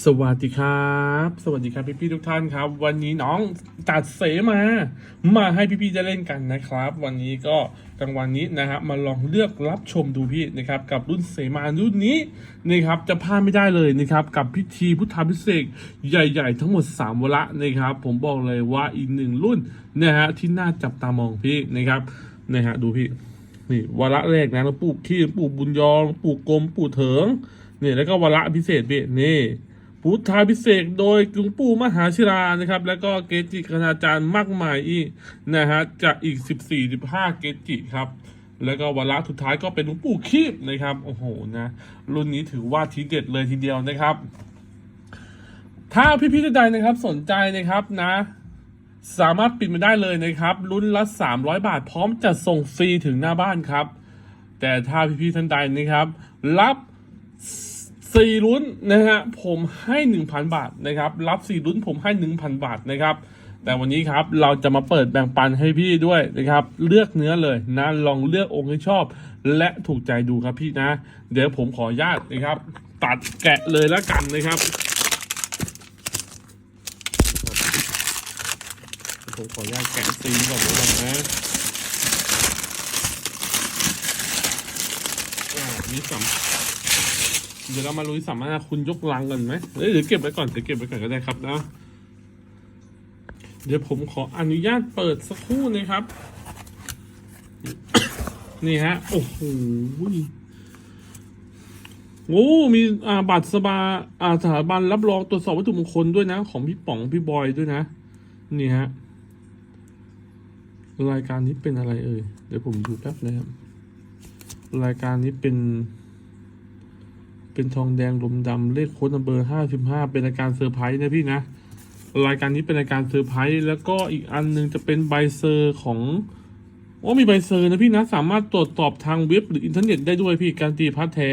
สวัสดีครับ สวัสดีครับพี่ๆทุกท่านครับ วันนี้น้องตัดเสมา มาให้พี่ๆได้เล่นกันนะครับ วันนี้ก็กลางวันนี้นะครับมาลองเลือกรับชมดูพี่นะครับ กับรุ่นเสมารุ่นนี้นะครับ จะพลาดไม่ได้เลยนะครับ กับพิธีพุทธาพิเศษใหญ่ ๆ ทั้งหมด 3วาระนะครับ ผมบอกเลยว่าอีกหนึ่งรุ่นนะฮะที่น่าจับตามองพี่นะครับนะฮะดูพี่นี่วาระแรกนะเราปลูกขี้ปลูกบุญยองปลูกกลมปลูกเถิงนี่แล้วก็วาระพิเศษพี่นี่ พุทธาพิเศษโดยกรุงปู่มหาชิรานะครับ แล้วก็เกจิคณาจารย์มากมายอีกนะฮะจากอีก 14 15 เกจิครับ แล้วก็วาระสุดท้ายก็เป็นหลวงปู่คีบนะครับ โอ้โหนะรุ่นนี้ถือว่าทีเด็ดเลยทีเดียวนะครับ ถ้าพี่ๆท่านใดนะครับสนใจนะครับนะสามารถปิดมาได้เลยนะครับรุ่นละ 300 บาทพร้อมจัดส่งฟรีถึงหน้าบ้านครับ แต่ถ้าพี่ๆท่านใดนะครับ รับ สี่ลุ้นนะฮะผมให้1,000บาทนะครับ รับสี่ลุ้นผมให้1,000บาทนะครับ แต่วันนี้ครับเราจะมาเปิดแบ่งปันให้พี่ด้วยนะครับ เลือกเนื้อเลยนะลองเลือกองค์ที่ชอบ และถูกใจดูครับพี่นะ เดี๋ยวผมขออนุญาตนะครับ ตัดแกะเลยแล้วกันนะครับผมขออนุญาตแกะซีนก่อนเลยนะอ่านี่สัม เดี๋ยวเรามาลุยสัมมนาคุณยกลังกันไหมเอ้ยเดี๋ยวเก็บไว้ก่อนเดี๋ยวเก็บไว้ก่อนก็ได้ครับนะ เดี๋ยวผมขออนุญาตเปิดสักครู่นะครับ นี่ฮะ โอ้โหโอ้มีอ่าบัตรสบาอ่าสถาบันรับรองตรวจสอบวัตถุมงคลด้วยนะ ของพี่ป๋องพี่บอยด้วยนะ นี่ฮะ รายการนี้เป็นอะไรเอ่ย เดี๋ยวผมดูแป๊บนะครับ รายการนี้เป็น เป็นทองแดงลมดำเลขโค้ดนัมเบอร์ห้าสิบห้าเป็นราการเซอร์ไพรส์นะพี่นะ รายการนี้เป็นรายการเซอร์ไพรส์แล้วก็อีกอันหนึงจะเป็นใบเซอร์ของโอ้มีใบเซอร์นะพี่นะ สามารถตรวจสอบทางเว็บหรืออินเทอร์เน็ตได้ด้วยพี่การตีพัดแท้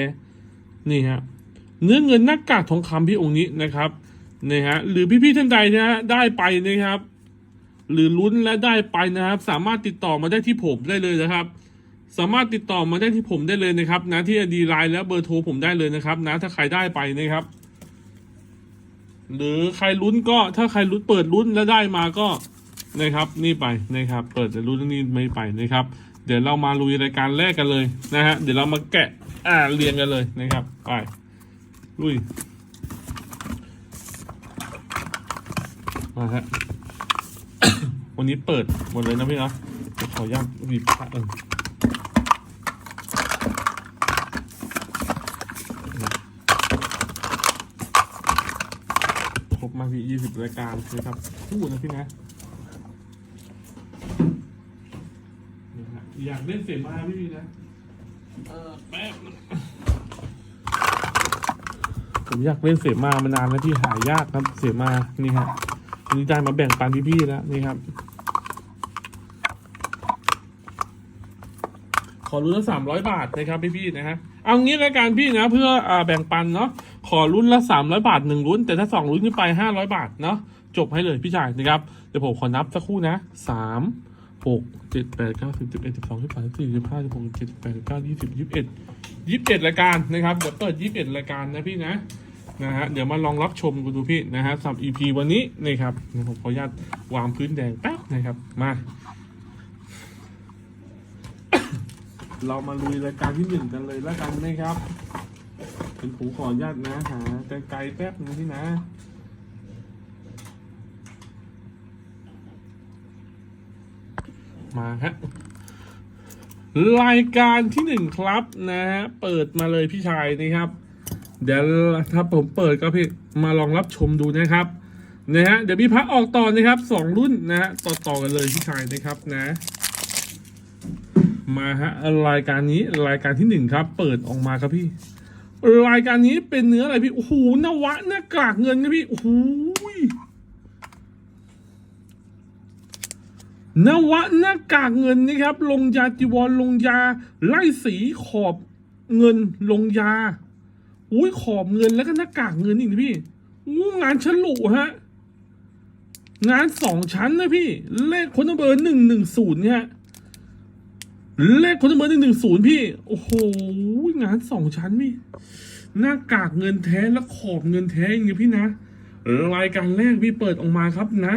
นี่ฮะเนื้อเงินหน้ากากทองคำพี่องค์นี้นะครับนี่ฮะหรือพี่ๆท่านใดนะฮะได้ไปนะครับ หรือลุ้นและได้ไปนะครับ สามารถติดต่อมาได้ที่ผมได้เลยนะครับ สามารถติดต่อมาได้ที่ผมได้เลยนะครับนะที่ดีไลน์และเบอร์โทรผมได้เลยนะครับ นะถ้าใครได้ไปนะครับ หรือใครลุ้นก็ถ้าใครลุ้นเปิดลุ้นแล้วได้มาก็นะครับ นี่ไปนะครับ เปิดแต่ลุ้นนี่ไม่ไปนะครับ เดี๋ยวเรามาลุยรายการแรกกันเลยนะฮะเดี๋ยวเรามาแกะอ่าเรียงกันเลยนะครับ ไปลุยมาฮะวันนี้เปิดหมดเลยนะพี่นะขออนุญาตหยิบพระเออครบมา พี่ยี่สิบรายการนะครับคู่นะพี่นะนี่ฮะอยากเล่นเสมาพี่พี่นะเออแป๊บนึงผมอยากเล่นเสมามานานแล้วที่หายากครับเสมานี่ฮะวันนี้ได้มาแบ่งปันพี่ๆแล้วนี่ครับ ขอรุ่นละสามร้อยบาทนะครับพี่ๆนะฮะเอางี้ละกันพี่นะ เพื่ออ่าแบ่งปันเนาะ ขอรุ่นละสามร้อยบาทหนึ่งรุ่น แต่ถ้าสองรุ่นขึ้นไปห้าร้อยบาทเนาะจบให้เลยพี่ชายนะครับ เดี๋ยวผมขอนับสักครู่นะสามหกเจ็ดแปดเก้าสิบสิบเอ็ดสิบสองสิบสามสิบสี่สิบห้าสิบหกสิบเจ็ดสิบแปดสิบเก้ายี่สิบยี่สิบเอ็ดยี่สิบเอ็ดรายการนะครับเดี๋ยวเปิดยี่สิบเอ็ดรายการนะพี่นะนะฮะเดี๋ยวมาลองรับชมกันดูพี่นะฮะสำหรับ EP วันนี้นะครับผมขออนุญาตวางพื้นแดงแป๊บนะครับมาเรามาลุยรายการที่หนึ่งกันเลยแล้วกันนะครับ เป็นผมขออนุญาตนะหาไกลๆแป๊บนึงที่นะมาฮะรายการที่หนึ่งครับนะฮะเปิดมาเลยพี่ชายนะครับ เดี๋ยวถ้าผมเปิดก็พี่มาลองรับชมดูนะครับนะฮะเดี๋ยวมีพักออกต่อนะครับสองรุ่นนะฮะต่อต่อกันเลยพี่ชายนะครับนะ มาฮะรายการนี้รายการที่หนึ่งครับ เปิดออกมาครับพี่ รายการนี้เป็นเนื้ออะไรพี่ โอ้โหนวะหน้ากากเงินครับพี่ โอ้โหนวะหน้ากากเงินนะครับ ลงยาจีวรลงยา ไล่สีขอบเงินลงยา อุ้ยขอบเงินแล้วก็หน้ากากเงินอีกนะพี่อู้งานฉลุฮะ งานสองชั้นนะพี่ เลขคนเบอร์หนึ่งหนึ่งศูนย์เนี่ย เลขคนเบอหนึ่งหนึ่งศูนย์พี่ โอ้โห งานสองชั้นพี่ หน้ากากเงินแท้และขอบเงินแท้อย่างนี้พี่นะ รายการแรกพี่เปิดออกมาครับนะ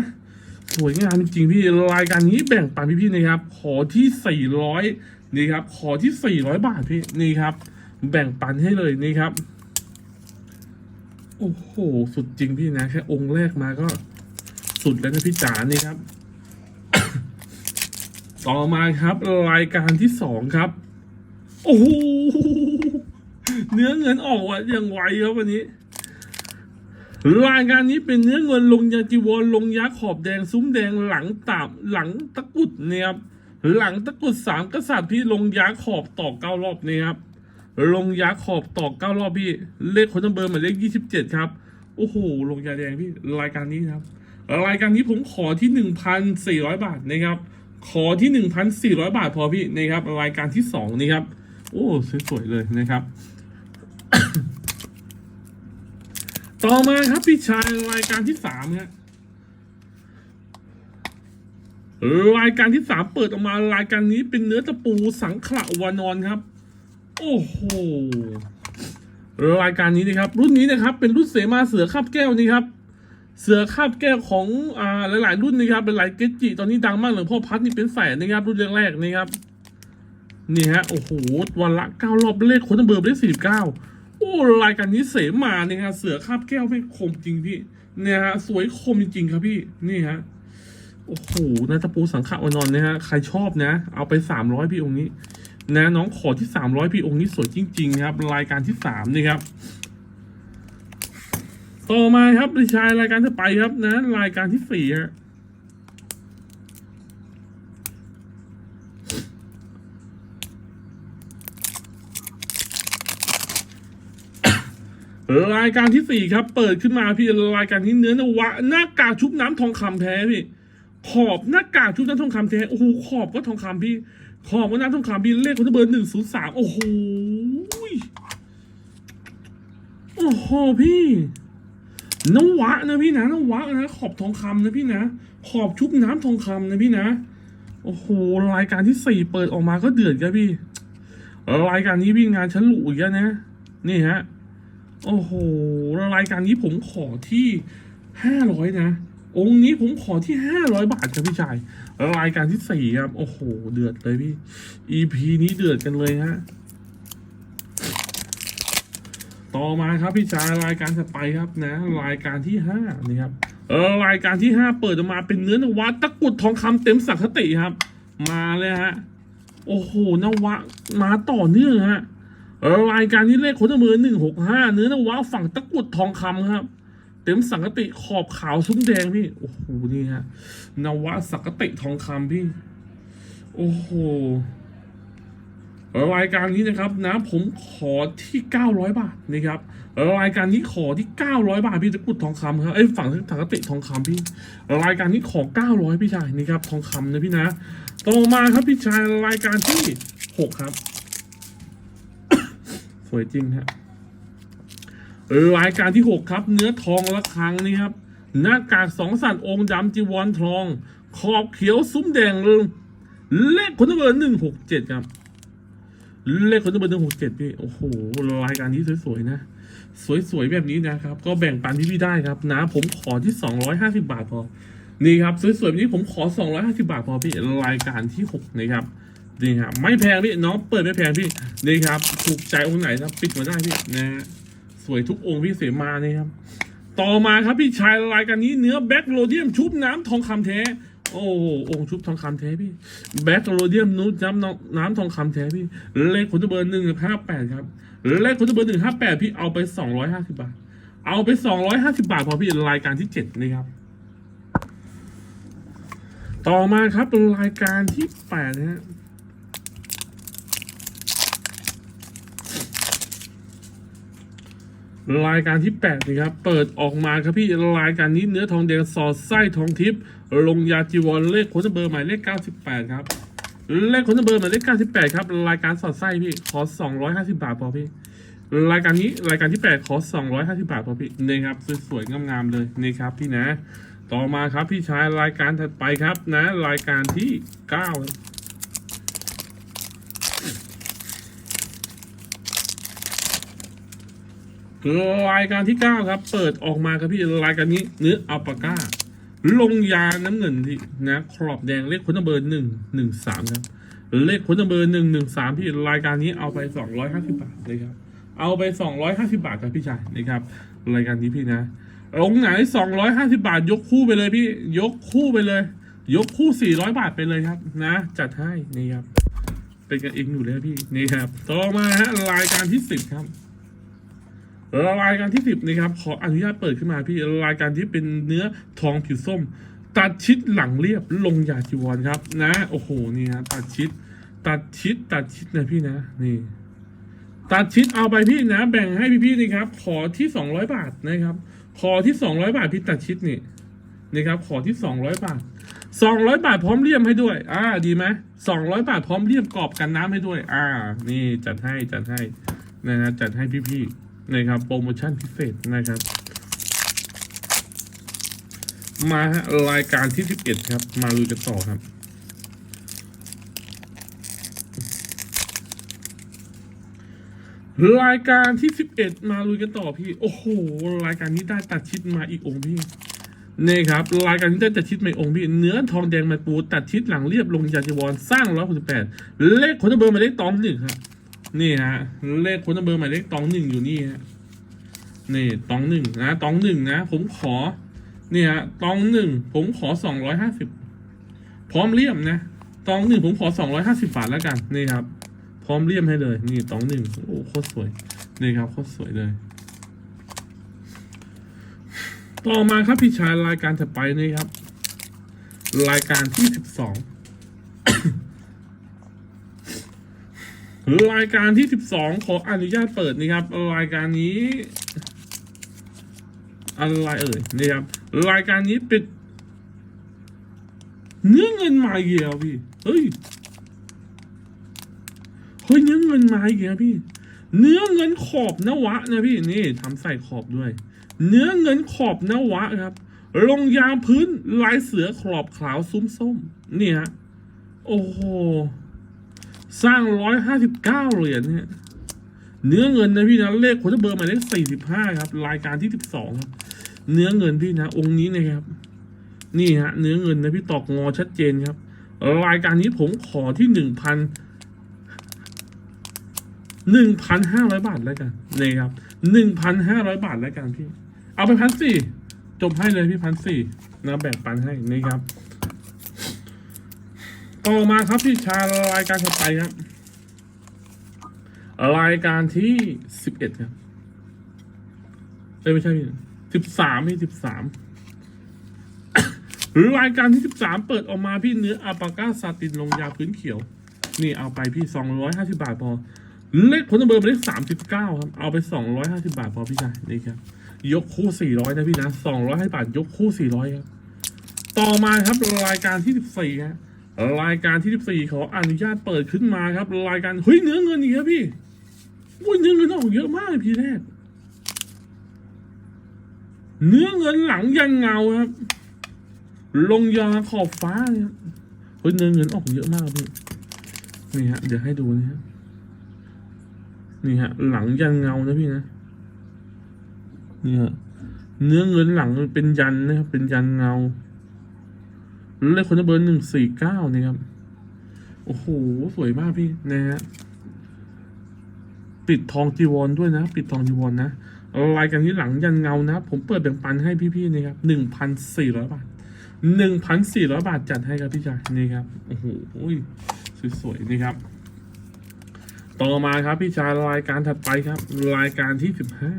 สวยงามจริงพี่รายการนี้แบ่งปันพี่ๆนะครับ ขอที่สี่ร้อยนี่ครับ ขอที่สี่ร้อยบาทพี่นี่ครับ แบ่งปันให้เลยนี่ครับ โอ้โห สุดจริงพี่นะ แค่องค์แรกมาก็สุดแล้วนะพี่จ๋านี่ครับ ต่อมาครับ รายการที่สองครับ โอ้โหเนื้อเงินออกอะย่างไวครับวันนี้รายการนี้เป็นเนื้อเงินลงยาจีวรลงยาขอบแดงซุ้มแดงหลังตาบหลังตะกุดเนี่ยครับหลังตะกุดสามกษัตริย์พี่ลงยาขอบต่อเก้ารอบเนี่ยครับลงยาขอบต่อเก้ารอบพี่ เลขคนทั้งเบอร์หมายเลขยี่สิบเจ็ดครับโอ้โหลงยาแดงพี่รายการนี้ครับ รายการนี้ผมขอที่หนึ่งพันสี่ร้อยบาทนะครับ ขอที่หนึ่งพันสี่ร้อยบาทพอพี่นะครับรายการที่สองนี่ครับ โอ้สวยๆเลยนะครับ ต่อมาครับพี่ชายรายการที่สามฮะรายการที่สามเปิดออกมารายการนี้เป็นเนื้อตะปูสังขละวานอนครับ โอ้โหรายการนี้นะครับ รุ่นนี้นะครับ เป็นรุ่นเสมาเสือคาบแก้วนี่ครับ เสือคาบแก้วของอ่าหลาย ๆ รุ่นนะครับเป็นหลายเกจิตอนนี้ดังมากหลวงพ่อพัดนี่เป็นแสนนะครับ รุ่นแรกๆนี่ครับนี่ฮะโอ้โหวันละเก้ารอบเลขคนเบอร์เลขสี่สิบเก้าโอ้รายการนี้เสมาเนี่ยฮะเสือคาบแก้วไม่คมจริงพี่เนี่ยฮะสวยคมจริง ๆ ครับพี่นี่ฮะโอ้โหนาตะปูสังขะวานอนเนี่ยฮะใครชอบนะ เอาไปสามร้อยพี่องค์นี้ นะน้องขอที่สามร้อยพี่องค์นี้สวยจริง ๆ ครับ รายการที่สามนี่ครับ ต่อมาครับดิชายรายการที่ไปครับนะ รายการที่สี่ฮะรายการที่สี่ครับ เปิดขึ้นมาพี่รายการที่เนื้อนวะหน้ากากชุบน้ำทองคำแท้พี่ ขอบหน้ากากชุบน้ำทองคำแท้โอ้โหขอบก็ทองคำพี่ ขอบก็น้ำทองคำพี่เลขคนเบอร์หนึ่งศูนย์สามโอ้โหโอ้โหพี่ นวะนะพี่นะนวะนะขอบทองคำนะพี่นะ ขอบชุบน้ำทองคำนะพี่นะ โอ้โหรายการที่สี่เปิดออกมาก็เดือดครับพี่ รายการนี้พี่งานชั้นหรูอีกแล้วนะ นี่ฮะ โอ้โหรายการนี้ผมขอที่ห้าร้อยนะ องค์นี้ผมขอที่ห้าร้อยบาทครับพี่ชาย รายการที่สี่ครับ โอ้โห เดือดเลยพี่ EP นี้เดือดกันเลยฮะ ต่อมาครับพี่ชายรายการถัดไปครับนะรายการที่ห้านี่ครับเออรายการที่ห้าเปิดออกมาเป็นเนื้อนวัตตะกุดทองคำเต็มสังคติครับ มาเลยฮะโอ้โหนวะมาต่อเนื่องฮะเออรายการที่เลขคนละมือหนึ่งหกห้าเนื้อนวะฝั่งตะกุดทองคำครับ เต็มสังกติขอบขาวซุ้มแดงพี่โอ้โหนี่ฮะนวะสังกติทองคำพี่ โอ้โห รายการนี้นะครับนะผมขอที่เก้าร้อยบาทนะครับรายการนี้ขอที่เก้าร้อยบาทพี่ตะกุดทองคำครับไอ้ฝั่งสังกติทองคำพี่ รายการนี้ขอเก้าร้อยพี่ชายนี่ครับทองคำนะพี่นะต่อมาครับพี่ชายรายการที่หกครับ สวยจริงฮะรายการที่หกครับ เนื้อทองระฆังนี่ครับหน้ากากสองสัตว์องค์ดำจีวรทอง ขอบเขียวซุ้มแดงเลยเลขคนเบอร์หนึ่งหกเจ็ดครับ เลขคนเบอร์หนึ่งหกเจ็ดพี่ โอ้โห รายการนี้สวยๆนะ สวยๆแบบนี้นะครับ ก็แบ่งปันที่พี่ได้ครับ นะ ผมขอที่สองร้อยห้าสิบาทพอ นี่ครับ สวยๆแบบนี้ผมขอสองร้อยห้าสิบาทพอพี่ รายการที่หกนะครับนี่ครับไม่แพงพี่น้องเปิดไม่แพงพี่นี่ครับถูกใจองค์ไหนนะปิดมาได้พี่นะสวยทุกองค์พี่เสมานี่ครับ ต่อมาครับพี่ชายรายการนี้เนื้อแบ็กโรเดียมชุบน้ำทองคำแท้ โอ้โองค์ชุบทองคำแท้พี่ แบ็กโรเดียมนุน้ำน้ำน้ำทองคำแท้พี่ เลขคนเบอร์หนึ่งห้าแปดครับเลขคนเบอร์หนึ่งห้าแปดพี่เอาไปสองร้อยห้าสิบาท เอาไปสองร้อยห้าสิบาทพอพี่รายการที่เจ็ดนี่ครับ ต่อมาครับรายการที่แปดนะฮะรายการที่แปดนี่ครับ เปิดออกมาครับพี่ รายการนี้เนื้อทองแดงสอดไส้ทองทิพย์ ลงยาจีวรเลขโค้ดเบอร์หมายเลขเก้าสิบแปดครับ เลขโค้ดเบอร์หมายเลขเก้าสิบแปดครับ รายการสอดไส้พี่ ขอสองร้อยห้าสิบาทพอพี่ รายการนี้รายการที่แปดขอสองร้อยห้าสิบาทพอพี่นี่ครับสวยๆงามๆเลยนี่ครับพี่นะ ต่อมาครับพี่ชายรายการถัดไปครับนะ รายการที่เก้ารายการที่เก้าครับ เปิดออกมาครับพี่รายการนี้เนื้ออัลปาก้า ลงยาน้ำเงินที่นะครอบแดงเลขคนเบอร์หนึ่งหนึ่งสามครับเลขคนเบอร์หนึ่งหนึ่งสามพี่รายการนี้เอาไปสองร้อยห้าสิบาทเลยครับเอาไปสองร้อยห้าสิบาทครับพี่ชายนะครับ รายการนี้พี่นะลงไหนสองร้อยห้าสิบาท ยกคู่ไปเลยพี่ยกคู่ไปเลย ยกคู่สี่ร้อยบาทไปเลยครับ นะ จัดให้นี่ครับเป็นกันเองอยู่แล้วพี่นี่ครับต่อมาฮะรายการที่สิบครับ รายการที่สิบนะครับขออนุญาตเปิดขึ้นมาพี่รายการที่เป็นเนื้อทองผิวส้ม ตัดชิดหลังเรียบลงยาจีวรครับ นะโอ้โหนี่ฮะตัดชิด ตัดชิดตัดชิดนะพี่นะนี่ ตัดชิดเอาไปพี่นะ แบ่งให้พี่ๆนี่ครับ ขอที่สองร้อยบาทนะครับ ขอที่สองร้อยบาทพี่ตัดชิดนี่นะครับ ขอที่สองร้อยบาทสองร้อยบาทพร้อมเลี่ยมให้ด้วย อ่า ดีไหมสองร้อยบาทพร้อมเลี่ยมกรอบกันน้ำให้ด้วย อ่า นี่จัดให้จัดให้นะฮะจัดให้พี่ๆ นะครับโปรโมชั่นพิเศษนะครับ มาฮะรายการที่สิบเอ็ดครับ มาลุยกันต่อครับรายการที่สิบเอ็ดมาลุยกันต่อพี่ โอ้โห รายการนี้ได้ตัดชิดมาอีกองค์พี่นี่ครับ รายการนี้ได้ตัดชิดมาอีกองค์พี่ เนื้อทองแดงมาปูตัดชิดหลังเรียบลงยาจีวรสร้างร้อยหกสิบแปดเลขคนเบอร์มายเลขตองหนึ่งครับ นี่ฮะเลขคนเบอร์หมายเลขตองหนึ่งอยู่นี่ฮะนี่ตองหนึ่งนะตองหนึ่งนะ ผมขอ เนี่ฮะตองหนึ่งผมขอสองร้อยห้าสิบพร้อมเลี่ยมนะตองหนึ่งผมขอสองร้อยห้าสิบบาทแล้วกันนี่ครับ พร้อมเลี่ยมให้เลย นี่ตองหนึ่งโอ้โคตรสวยนี่ครับโคตรสวยเลย ต่อมาครับพี่ชายรายการถัดไปนี่ครับ รายการที่สิบสอง รายการที่สิบสองขออนุญาตเปิดนี่ครับ รายการนี้ อะไรเอ่ยนี่ครับรายการนี้ป็นเนื้อเงินมาอีกแล้วพี่ เฮ้ย เฮ้ยเนื้อเงินมาอีกแล้วพี่ เนื้อเงินขอบนวะนะพี่นี่ทำใส่ขอบด้วย เนื้อเงินขอบนวะครับ ลงยางพื้นลายเสือขอบขาวซุ้มส้มนี่ฮะโอ้โห สร้างร้อยห้าสิบเก้าเหรียญเนี่ยเนื้อเงินนะพี่นะเลขโคตรเบอร์หมายเลขสี่สิบห้าครับ รายการที่สิบสองครับเนื้อเงินพี่นะ องค์นี้นะครับ นี่ฮะ เนื้อเงินนะพี่ตอกงอชัดเจนครับ รายการนี้ผมขอที่หนึ่งพันหนึ่งพันห้าร้อยบาทแล้วกันนี่ครับหนึ่งพันห้าร้อยบาทแล้วกันพี่ เอาไปพันสี่จบให้เลยพี่พันสี่นะแบ่งปันให้นี่ครับ ต่อมาครับพี่ชายรายการถัดไปครับ รายการที่สิบเอ็ดครับเอ้ยไม่ใช่สิบสามพี่สิบสามหรือรายการที่สิบสามเปิดออกมาพี่เนื้ออัปาก้าซาตินลงยาพื้นเขียว นี่เอาไปพี่สองร้อยห้าสิบาทพอ เลขผลเบอร์เป็นเลขสามสิบเก้าครับ เอาไปสองร้อยห้าสิบาทพอพี่ชายนี่ครับ ยกคู่สี่ร้อยนะพี่นะสองร้อยห้าบาทยกคู่สี่ร้อยครับ ต่อมาครับรายการที่สิบสี่ครับ รายการที่สิบสี่ขออนุญาตเปิดขึ้นมาครับ รายการเฮ้ยเนื้อเงินอีกครับพี่อุ้ยเนื้อเงินออกเยอะมากเลยพี่แรก เนื้อเงินหลังยันเงาครับ ลงยาขอบฟ้าเนี่ยครับเฮ้ยเนื้อเงินออกเยอะมากพี่นี่ฮะเดี๋ยวให้ดูนะฮะนี่ฮะ หลังยันเงานะพี่นะนี่ฮะเนื้อเงินหลังเป็นยันนะครับเป็นยันเงา เลขคนเบอร์หนึ่งสี่เก้านี่ครับ โอ้โห สวยมากพี่นะฮะปิดทองจีวรด้วยนะ ปิดทองจีวรนนะรายการนี้หลังยันเงานะ ผมเปิดแบ่งปันให้พี่ๆนะครับหนึ่งพันสี่ร้อยบาทหนึ่งพันสี่ร้อยบาทจัดให้ครับพี่ชายนี่ครับโอ้โหสวยๆนี่ครับ ต่อมาครับพี่ชายรายการถัดไปครับ รายการที่สิบห้า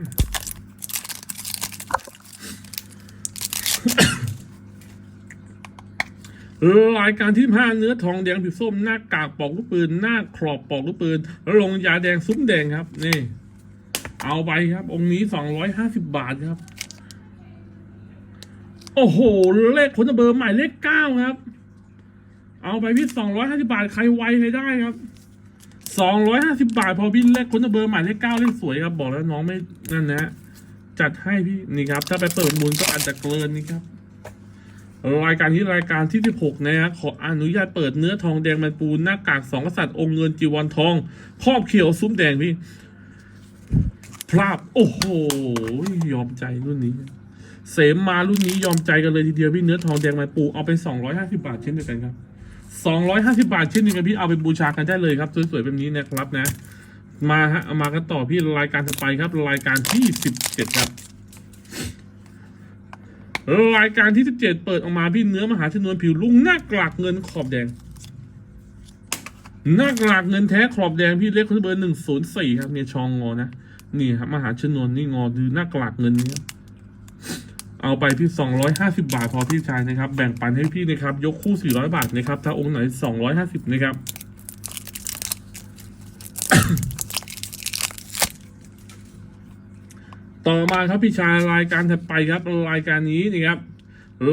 รายการที่ห้าเนื้อทองแดงผิวส้มหน้ากากปอกลูกปืน หน้าครอบปอกลูกปืนแล้วลงยาแดงซุ้มแดงครับ นี่ เอาไปครับ องค์นี้สองร้อยห้าสิบบาทครับ โอ้โห เลขคนเบอร์ใหมายเลขเก้าครับ เอาไปพี่สองร้อยห้าสิบาทใครไวใครได้ครับสองร้อยห้าสิบาท พอพี่เลขคนเบอร์ใหมายเลขเก้าเลขสวยครับ บอกแล้วน้องไม่นั่นนะจัดให้พี่นี่ครับ ถ้าไปเปิดมูลก็อาจจะเกินนี่ครับ รายการที่รายการที่ 16 นะฮะขออนุญาตเปิดเนื้อทองแดงมันปูนหน้ากากสองกษัตริย์องค์เงินจีวรทองครอบเขียวซุ้มแดงพี่พลาดโอ้โหยอมใจรุ่นนี้ เสมมารุ่นนี้ยอมใจกันเลยทีเดียวพี่เนื้อทองแดงมาปูเอาไปสองร้อยห้าสิบาทเช่นเดียวกันครับสองร้อยห้าสิบาทเช่นเดียวกันพี่เอาไปบูชากันได้เลยครับสวยๆแบบนี้นะครับนะ มาฮะเอามากันต่อพี่รายการต่อไปครับรายการที่สิบเจ็ดครับ รายการที่สิบเจ็ดเปิดออกมาพี่เนื้อมหาชนวนผิวลุงหน้ากลากเงินขอบแดง หน้ากลากเงินแท้ขอบแดงพี่เล็กเบอร์หนึ่งศูนย์สี่ครับเนี่ยชองงอนะนี่ครับมหาชนวนนี่งอดูหน้ากลากเงินนี่ครับเอาไปพี่สองร้อยห้าสิบาทพอพี่ชายนะครับ แบ่งปันให้พี่นะครับ ยกคู่สี่ร้อยบาทนะครับ ถ้าองค์ไหนสองร้อยห้าสิบนะครับ ต่อมาครับพี่ชายรายการถัดไปครับรายการนี้นะครับ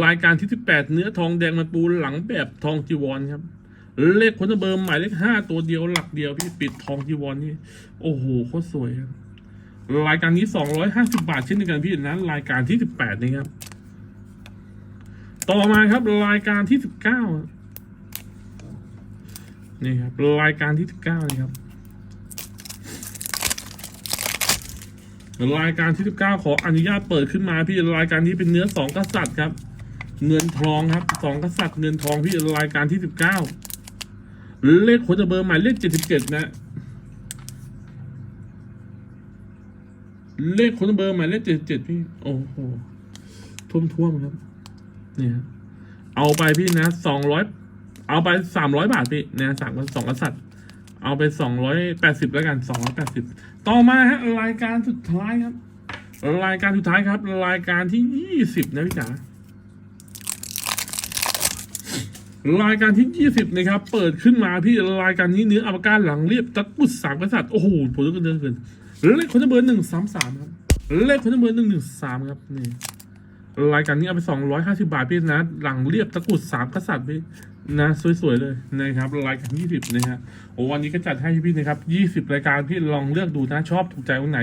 รายการที่สิบแปดเนื้อทองแดงมันปูหลังแบบทองจีวรครับ เลขคนเบอร์หมายเลขห้าตัวเดียวหลักเดียวพี่ปิดทองจีวรนี่โอ้โหโคตรสวยครับรายการนี้สองร้อยห้าสิบาทเช่นเดียวกันพี่นั้นรายการที่สิบแปดนี่ครับ ต่อมาครับรายการที่สิบเก้านี่ครับรายการที่สิบเก้านี่ครับ รายการที่สิบเก้าขออนุญาตเปิดขึ้นมาพี่รายการนี้เป็นเนื้อสองกษัตริย์ครับ เงินทองครับสองกษัตริย์เงินทองพี่รายการที่สิบเก้าเลขคนจะเบอร์หมายเลขเจ็ดเจ็ดนะ เลขคนเบอร์หมายเลขเจ็ดเจ็ดพี่ โอ้โหท่วมท่วมครับ เนี่ยเอาไปพี่นะสองร้อยเอาไปสามร้อยบาทพี่นะสามสองกษัตริย์เอาไปสองร้อยแปดสิบแล้วกันสองร้อยแปดสิบ ต่อมาฮะรายการสุดท้ายครับ รายการสุดท้ายครับ รายการที่ยี่สิบนะพี่จ๋ารายการที่ยี่สิบนะครับ เปิดขึ้นมาพี่รายการนี้เนื้ออวการหลังเรียบตะกรุดสามกษัตริย์โอ้โหผมต้องเดินเกินเลขคนเบอร์หนึ่งสามสามครับเลขคนเบอร์หนึ่งหนึ่งสามครับนี่ รายการนี้เอาไปสองร้อยห้าสิบาทพี่นะ หลังเรียบตะกุดสามกษัตริย์พี่นะ สวยๆเลยนะครับ รายการยี่สิบนะฮะโอ้วันนี้ก็จัดให้พี่นะครับยี่สิบรายการพี่ลองเลือกดูนะ ชอบถูกใจตรงไหน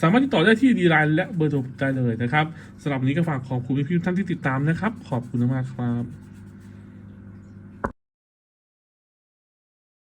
สามารถติดต่อได้ที่ดีไลน์และเบอร์โทรได้เลยนะครับสำหรับวันนี้ก็ฝากขอบคุณพี่ๆท่านที่ติดตามนะครับ ขอบคุณมากครับ